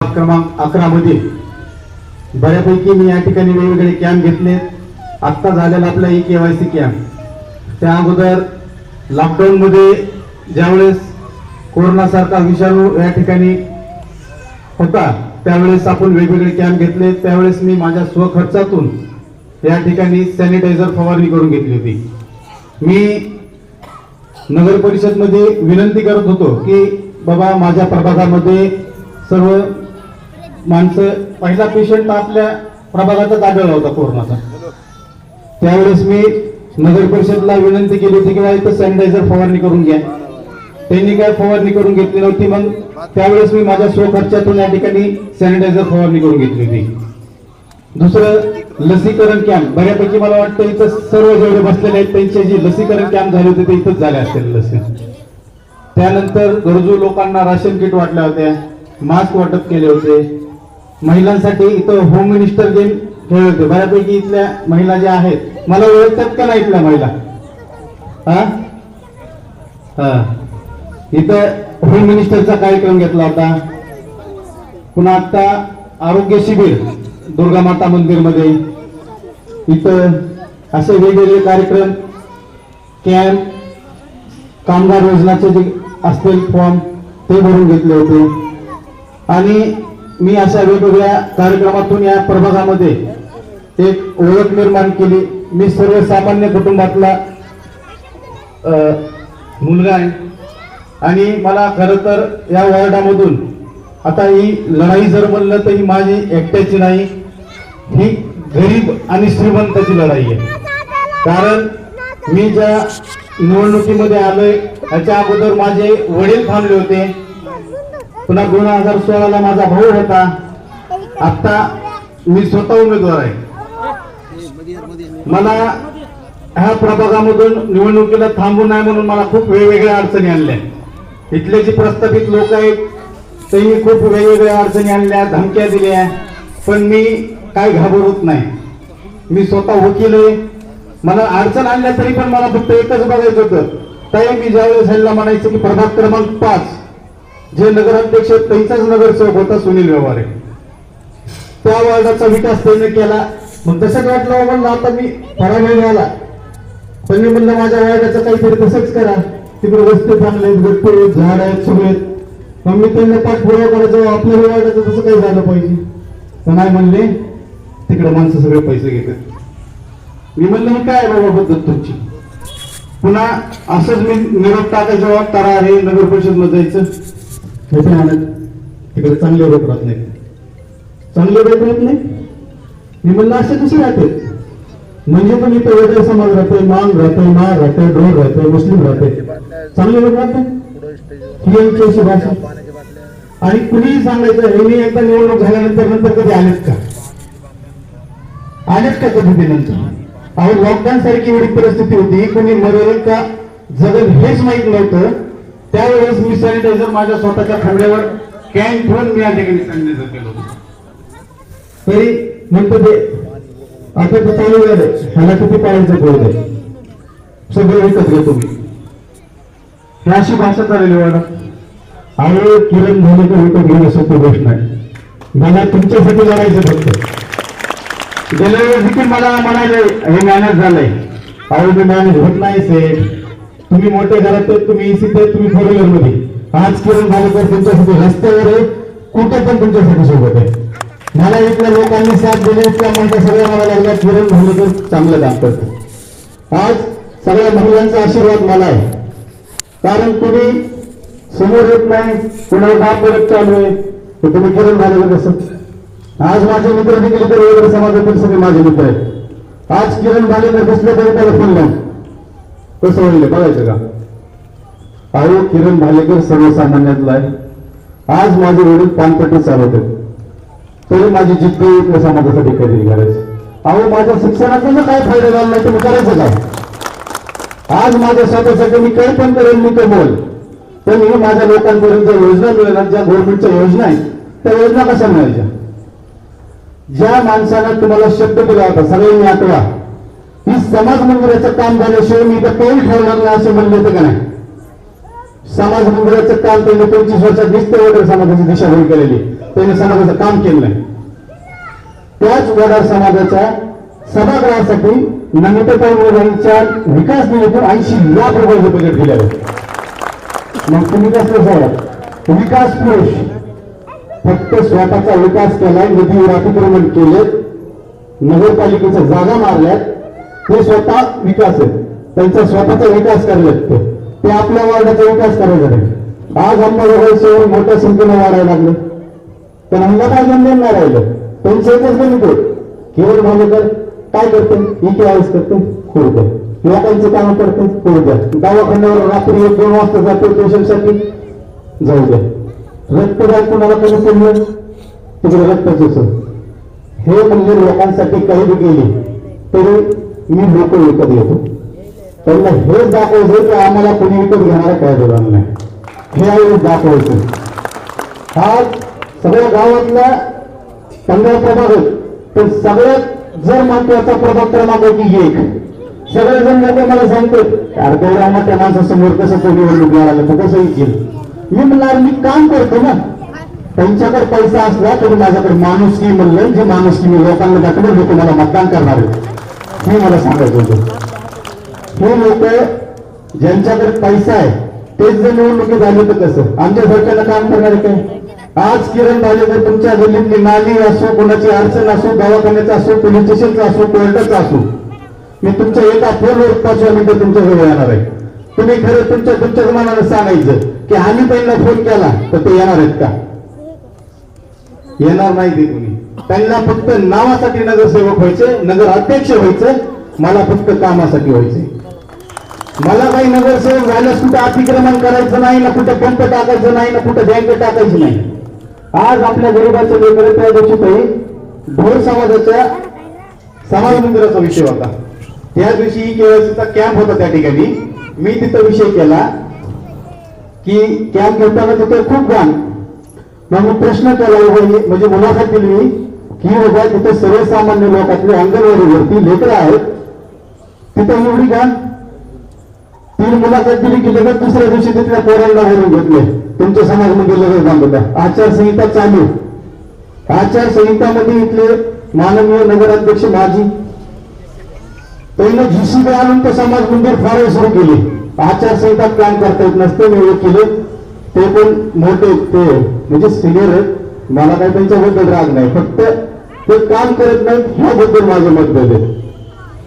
क्रमांक अकरा मध्ये. बऱ्यापैकी मी या ठिकाणी वेगवेगळे कॅम्प घेतले. आत्ता झालेला आपला ई केवायसी कॅम्प. त्या अगोदर लॉकडाऊन मध्ये ज्यावेळेस कोरोनासारखा विषाणू या ठिकाणी होता त्यावेळेस आपण वेगवेगळे कॅम्प घेतले. त्यावेळेस मी माझ्या स्वखर्चातून या ठिकाणी सॅनिटायझर फवारणी करून घेतली होती. मी नगर परिषदमध्ये विनंती करत होतो की बाबा माझ्या प्रभागामध्ये सर्व माणसं पहिला पेशंट आपल्या प्रभागाचाच आढळला होता कोरोनाचा. त्यावेळेस मी नगर परिषदला विनंती केली होती की बाबा इथं सॅनिटायझर फवारणी करून घ्या. त्यांनी काय फवारणी करून घेतली नव्हती मग त्यावेळेस मी माझ्या स्वखर्चातून या ठिकाणी सॅनिटायझर फवारणी करून घेतली होती. दुसरं लसीकरण कॅम्प बऱ्यापैकी मला वाटतं इथं सर्व जेवढे बसलेले आहेत त्यांचे जे लसीकरण कॅम्प झाले होते ते इथंच झाले असतील लसी. त्यानंतर गरजू लोकांना राशन किट वाटल्या होत्या मास्क वाटप केले होते. महिलांसाठी इथं होम मिनिस्टर गेम खेळले होते बऱ्यापैकी इथल्या महिला ज्या आहेत मला ओळखतात का नाही इथल्या महिला? हा? हा. इथं होम मिनिस्टरचा कार्यक्रम घेतला होता. पुन्हा आता आरोग्य शिबिर दुर्गा माता मंदिरमध्ये इथं असे वेगवेगळे कार्यक्रम कॅम्प कामगार योजनाचे जे असतील फॉर्म ते भरून घेतले होते. आणि मी अशा वेगवेगळ्या कार्यक्रमातून या प्रभागामध्ये एक ओळख निर्माण केली. मी सर्वसामान्य कुटुंबातला मुलगा आहे. आणि मला खरं तर या वॉर्डामधून आता ही लढाई जर म्हणलं तर ही माझी एकट्याची नाही ही गरीब आणि श्रीमंताची लढाई आहे. कारण मी ज्या निवडणुकीमध्ये आलोय याच्या अगोदर माझे वडील थांबले होते. पुन्हा दोन हजार सोळाला माझा भाऊ होता. आता मी स्वतः उमेदवार आहे. मला ह्या प्रभागामधून निवडणुकीला थांबू नये म्हणून मला खूप वेगवेगळ्या अडचणी आणल्या. इथले जे प्रस्थापित लोक आहेत तेही खूप वेगवेगळ्या अडचणी आणल्या धमक्या दिल्या. पण मी काय घाबरत नाही. मी स्वतः वकील आहे. मला अडचण आणल्या तरी पण मला फक्त एकच बघायचं होतं. ताई मी ज्यावेळेस ह्यांना म्हणायचं की प्रभाग क्रमांक पाच. जे नगराध्यक्ष त्यांचाच नगरसेवक होता सुनील व्यवहारे. त्या वार्डाचा विकास त्यांनी केला. मग तसंच वाटलं म्हणलं आता मी पराभव झाला पण मी म्हणलं माझ्या वार्डाचं काहीतरी तसंच करा. तिकडे रस्ते चांगले आहेत गट्टे आहेत झाड आहेत सगळे आहेत. मग मी त्यांना पाठपुरावा करायचो आपल्या वार्डाचं तसं काही झालं पाहिजे. तर नाही म्हणले तिकडे माणसं सगळे पैसे घेतात. मी म्हणलं मग काय बाबा बद्दल तुमची? पुन्हा असंच मी निरोप टाकायचं वाट करा हे नगर परिषद जायचं. मोठे आणत तिकडे चांगले रोग राहत नाही. चांगले रोग राहत नाही? मी म्हणलं असे कसे राहते? म्हणजे पण इथं वेगळे समाज राहते मान राहते माळ राहते ढोर राहते मुस्लिम राहते चांगले लोक राहते? ही भाषा. आणि कुणीही सांगायचं हे मी एकदा निवडणूक झाल्यानंतर नंतर कधी आलेत का? आलेत का कधी ते नंतर? अहो लॉकडाऊन सारखी एवढी परिस्थिती होती कोणी मरेल का? जगल हेच माहीत नव्हतं. त्यावेळेस मी सॅनिटायझर माझ्या स्वतःच्या खांद्यावर कॅन ठेवून मी या ठिकाणी सॅनिटायझर केलं होतं. तरी म्हणतो ते आता ते चालू झालं ह्याला किती पाळायचं कळू दे सगळं विकत घेतो मी ही अशी भाषा चाललेली वाटत अरे किरण झाले का विकत घेणं सोपी गोष्ट नाही मला तुमच्यासाठी लढायचं फक्त. गेल्या वेळेस देखील मला म्हणाले हे मॅनेज झालंय. अहो मी मॅनेज होत नाही सेठ तुम्ही मोठे घरात तुम्ही एसीत तुम्ही फोर व्हीलरमध्ये. आज किरण भालेकर तर तुमच्यासाठी रस्त्यावर आहे कुठे पण तुमच्यासाठी सोबत आहे. मला इथल्या लोकांनी साथ दिली त्या म्हणता सगळ्या मला लागल्या. किरण भालेकर चांगलं काम करतो आज सगळ्या महिलांचा आशीर्वाद मला आहे. कारण कोणी समोर येत नाही कुणाला बाप परत चालू आहे तर तुम्ही किरण भालेकर कसं? आज माझे मित्र देखील तर वगैरे समाजातील सगळे माझे मित्र आहेत. आज किरण भालेकर बसले तरी त्याला फोन लावून कसं होईल बघायचं का? अहो किरण भालेकर सर्वसामान्यातला आहे. आज माझे वडील पानपट्टी चालवते तरी माझी जिद्द इथल्या समाजासाठी काहीतरी करायचं? अहो माझ्या शिक्षणाचा काय फायदा झाला नाही तुम्ही करायचं काय आज माझ्या स्वतःसाठी मी काही पण करेन मी कमवल. पण मी माझ्या लोकांपर्यंत ज्या योजना मिळणार ज्या गव्हर्नमेंटच्या योजना आहेत त्या योजना कशा मिळायच्या? ज्या माणसानं तुम्हाला शब्द दिला होता सगळ्यांनी आठवा. ही समाज मंदिराचं काम झाल्याशिवाय मी इथं काही ठरणार नाही असं म्हणलं होतं का नाही? समाज मंदिराचं काम त्यांनी पंचवीस वर्षात दिसतं वगैरे समाजाची दिशाभूल केलेली त्यांनी समाजाचं काम केलं नाही. त्याच वडार समाजाच्या सभागृहासाठी नमिताताई वडांच्या विकास निधीतून ऐंशी लाख रुपयाचं बजेट दिलेलं आहे मग तुम्ही कसं साहेब विकास पुरुष. फक्त स्वतःचा विकास केलाय निधीवर अतिक्रमण केले नगरपालिकेच्या जागा मारल्यात ते स्वतः विकास आहे त्यांचा स्वतःचा विकास करायला लागतो. ते आपल्या वार्डाचा विकास करायचा नाही आज अंबाजोगाई शहर मोठ्या संख्येने वाढायला लागले. पण अंबाबाई नाही राहिलं. त्यांचं एकच गणित आहे. केवळ तर काय करते? ई के आयस करते खोडते लोकांची काम करते करू दवाखान्यावर रात्री एक दोन वाजता जाते पेशंटसाठी. जाऊ द्या. रक्तदान कुणाला कमी पडलं तिकडे रक्ताचं सर हे म्हणजे लोकांसाठी काही बी केली तरी मी लोक विकत घेतो. त्यांना हेच दाखवायचं की आम्हाला कोणी विकत घेणारा काय देणार नाही. हे आहे दाखवायचं हा सगळ्या गावातल्या पंधरा प्रभाग आहेत. पण सगळ्यात जर महत्त्वाचा प्रभाग क्रमांक आहे. एक सगळेजण लोक मला सांगतात अर्ध्या मोठ्या माणसासमोर कसं कोणी निवडणूक आलं तर कसं येईल मी म्हणणार मी काम करतो ना. त्यांच्याकडे पैसा असला तरी माझ्याकडे माणुसकी म्हणलं जे माणुसकी मी लोकांना दाखवलं लोक मला मतदान करणार आहे. हे मला सांगायचं होतं हे लोक ज्यांच्याकडे पैसा आहे तेच जर निवडणुकीत आले तर कसं? आमच्या सरकारला काम करणार काय? आज किरण भालेकर तुमच्या गल्लीतली नाली असो कोणाची अडचण असो दवाखान्याचा असो पोलीस स्टेशनचा असो कोर्टाचा असो मी तुमच्या एका फोनवर पाच मिनिटं तुमच्या जवळ येणार आहे. तुम्ही खरं तुमच्या तुमच्याच मनानं सांगायचं की आम्ही त्यांना फोन केला तर ते येणार आहेत का? येणार नाही ते त्यांना फक्त नावासाठी नगरसेवक व्हायचे नगर अध्यक्ष व्हायचं मला फक्त कामासाठी व्हायचे. मला काही नगरसेवक झाल्यास कुठं अतिक्रमण करायचं नाही ना कुठं पंप टाकायचं नाही ना कुठं बँक टाकायची नाही. आज आपल्या गरीबाचं लेकर त्या दिवशी काही ढोर समाजाच्या समाज मंदिराचा विषय होता. त्या दिवशी केवायसीचा कॅम्प होता त्या ठिकाणी. मी तिथं विषय केला की कॅम्प घेताना तिथे खूप घाण. मग प्रश्न केला म्हणजे मुलाखत दिली मी. की बाबा तिथे सर्वसामान्य लोकातले अंगणवाडीवरती लेकरं आहेत तिथे एवढी घाण? तीन मुलाखत दिली की लगेच दुसऱ्या दिवशी तिथल्या पोरांना भरून घेतले. तुमच्या समाजमध्ये लगेच बांधला आचारसंहिता चालू. आचारसंहितामध्ये इथले माननीय नगराध्यक्ष माजी. पहिलं जीसीबी आणून ते समाज मंदिर फार सुरू केली. आचारसंहिता काम करता येत नसते मी केले. ते पण मोठे ते म्हणजे सिनियर आहेत. मला काही त्यांच्याबद्दल राग नाही. फक्त ते काम करत नाहीत ह्याबद्दल माझं मत आहे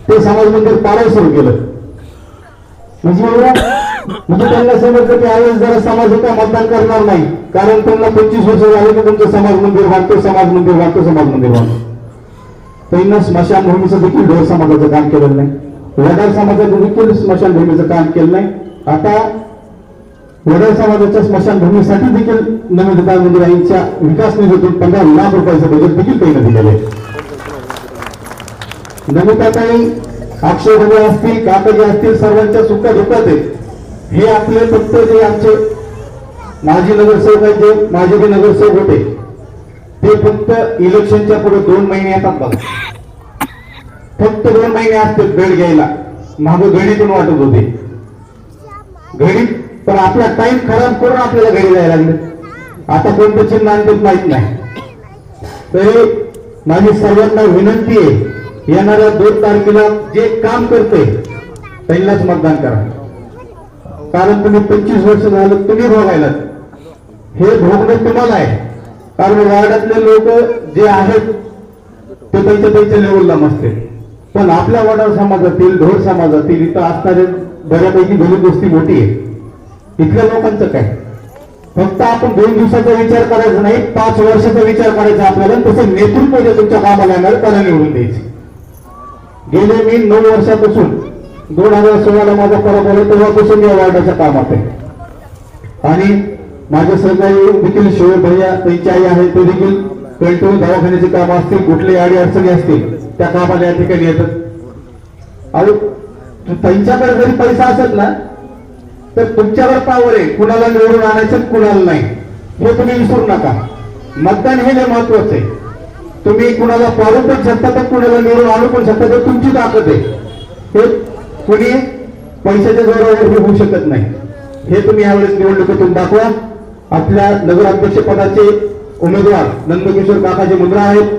ते समाज मंदिर पाडायला सुरू केलं म्हणजे म्हणजे त्यांना समजलं की आवेळेस जरा समाज मतदान करणार नाही. कारण त्यांना पंचवीस वर्ष झाले की तुमचं समाज मंदिर वाटतो समाज मंदिर वाटतो समाज मंदिर वाटतो. त्यांना स्मशानभूमीचं देखील ढोर समाजाचं काम केलेलं नाही. वडार समाजाचं देखील स्मशानभूमीचं काम केलं नाही. आता वडार समाजाच्या स्मशानभूमीसाठी देखील नमिता मंदिराईच्या विकास निधीतून पंधरा लाख रुपयाचं बजेट देखील त्यांना दिलेलं आहे. नमिताताई अक्षय असतील काकाजी असतील सर्वांच्या सुखा दुःखात आहेत. हे आपले फक्त जे आमचे माजी नगरसेवक आहेत जे माजी जे नगरसेवक होते ते फक्त इलेक्शनच्या पुढे दोन महिने येतात बघा. फक्त दोन महिने असतात गड घ्यायला. मागं गणितून वाटत होते. गणित पण आपला टाइम खराब करून आपल्याला घरी जायला लागले. आता कोणतं चिन्ह आणतात माहीत नाही. तरी माझी सर्वांना विनंती आहे येणाऱ्या दोन तारखेला जे काम करते त्यांनाच मतदान करा. कारण तुम्ही पंचवीस वर्ष झालं तुम्ही भोगायला हे भोगणं तुम्हाला आहे. कारण वार्डातले लोक जे आहेत ते त्यांच्या त्यांच्या लेवलला नसते पण आपल्या वडार समाजातील ढोर समाजातील इथं असणारे बऱ्यापैकी गरीब गोष्टी मोठी आहे इथल्या लोकांचं काय? फक्त आपण दोन दिवसाचा विचार करायचा नाही पाच वर्षाचा विचार करायचा आपल्याला तसं नेतृत्व जे तुमच्या कामाला येणार त्याला निवडून द्यायचे. गेले मी नऊ वर्षापासून दोन हजार सोळाला माझा परत झाला तेव्हापासून या वार्डाच्या कामात आहे. आणि माझे सहकारी देखील शिव भैया त्यांची आई आहे ते देखील कंट्रोल दवाखान्याची कामं असतील कुठली अडी अडचणी असतील त्या कामाला या ठिकाणी येतात. आणि त्यांच्याकडे जरी पैसा असेल ना तर तुमच्यावर पावर आहे. कुणाला निवडून आणायचं कुणाला नाही. हे तुम्ही विसरू नका. मतदान हे लय महत्वाचं आहे. तुम्ही कुणाला पाळू पण शकता तर कुणाला निवडून आणू पण शकता तर तुमची ताकद आहे. हे कुणी पैशाच्या जोरावर होऊ शकत नाही. हे तुम्ही यावेळेस निवडणुकीतून दाखवा. आपल्या नगराध्यक्षपदाचे उमेदवार नंदकिशोर काकाजी मुद्रा आहेत.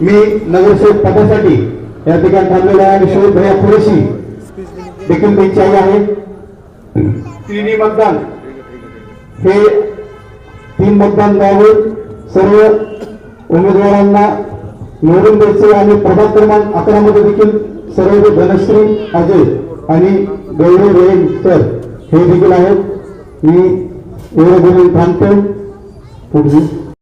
मी नगरसेवक पदासाठी या ठिकाणी थांबलेला आहे शोध भैया पुरेशी देखील त्यांची आई आहे. तिन्ही मतदान. हे तीन मतदान द्यावे सर्व उमेदवारांना निवडून द्यायचे आणि प्रभाग क्रमांक अकरा मध्ये देखील सर्व धनश्री अजय आणि गौरी रोहिण सर हे देखील आहेत. मी एवढं बोलून थांबतो. पुढे